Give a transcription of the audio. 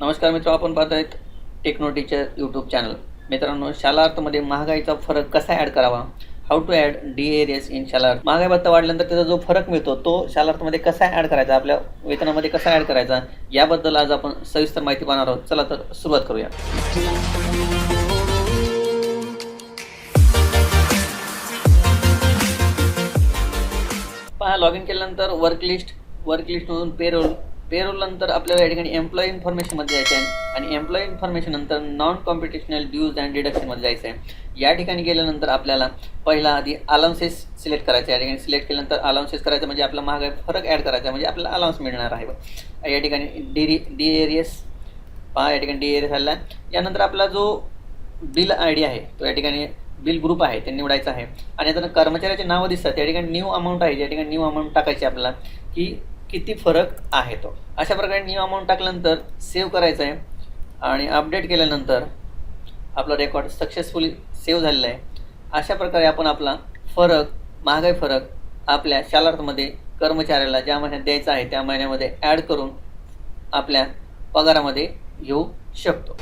नमस्कार मित्र आपण पाहत आहेत टेक्नो टीचर यूट्यूब चॅनल मित्रांनो शालार्थमध्ये महागाईचा फरक कसा ॲड करावा? How to add the arrears in Shalarth? महागाई भत्ता वाढल्यानंतर त्याचा जो फरक मिळतो तो शाला अर्थमध्ये कसा ॲड करायचा? आपल्या वेतनामध्ये कसा ॲड करायचा? याबद्दल आज आपण सविस्तर माहिती पाहणार आहोत. चला तर सुरुवात करूया. पहा लॉग इन केल्यानंतर वर्क लिस्ट वर्क लिस्टमधून पेरोल पेरोल नंतर आपल्याला या ठिकाणी एम्प्लॉई इन्फॉर्मेशनमध्ये जायचं आहे आणि एम्प्लॉई इन्फॉर्मेशन नंतर नॉन कॉम्पिटिशनल ड्यूज अँड डिडक्शनमध्ये जायचं आहे या ठिकाणी गेल्यानंतर आपल्याला पहिला आधी अलाउन्सेस सिलेक्ट करायचे. या ठिकाणी सिलेक्ट केल्यानंतर अलाउन्सेस करायचं म्हणजे आपला महागाई फरक ॲड करायचा म्हणजे आपल्याला अलाउन्स मिळणार आहे. या ठिकाणी डी डी एरियस पहा या ठिकाणी डी एरियस आलेला आहे. यानंतर आपला जो बिल आय डी आहे तो या ठिकाणी बिल ग्रुप आहे ते निवडायचं आहे. आणि आता कर्मचाऱ्याचे नावं दिसतात. या ठिकाणी न्यू अमाऊंट आहे. या ठिकाणी न्यू अमाऊंट टाकायची आपल्याला. की किती फरक आहे तो. अशा प्रकारे न्यू अमाऊंट टाकल्यानंतर सेव्ह करायचं आहे. आणि अपडेट केल्यानंतर आपला रेकॉर्ड सक्सेसफुली सेव्ह झालेला आहे. अशा प्रकारे आपण आपला फरक महागाई फरक आपल्या शालार्थमध्ये कर्मचाऱ्याला ज्या महिन्यात द्यायचा आहे त्या महिन्यामध्ये ॲड करून आपल्या पगारामध्ये घेऊ शकतो.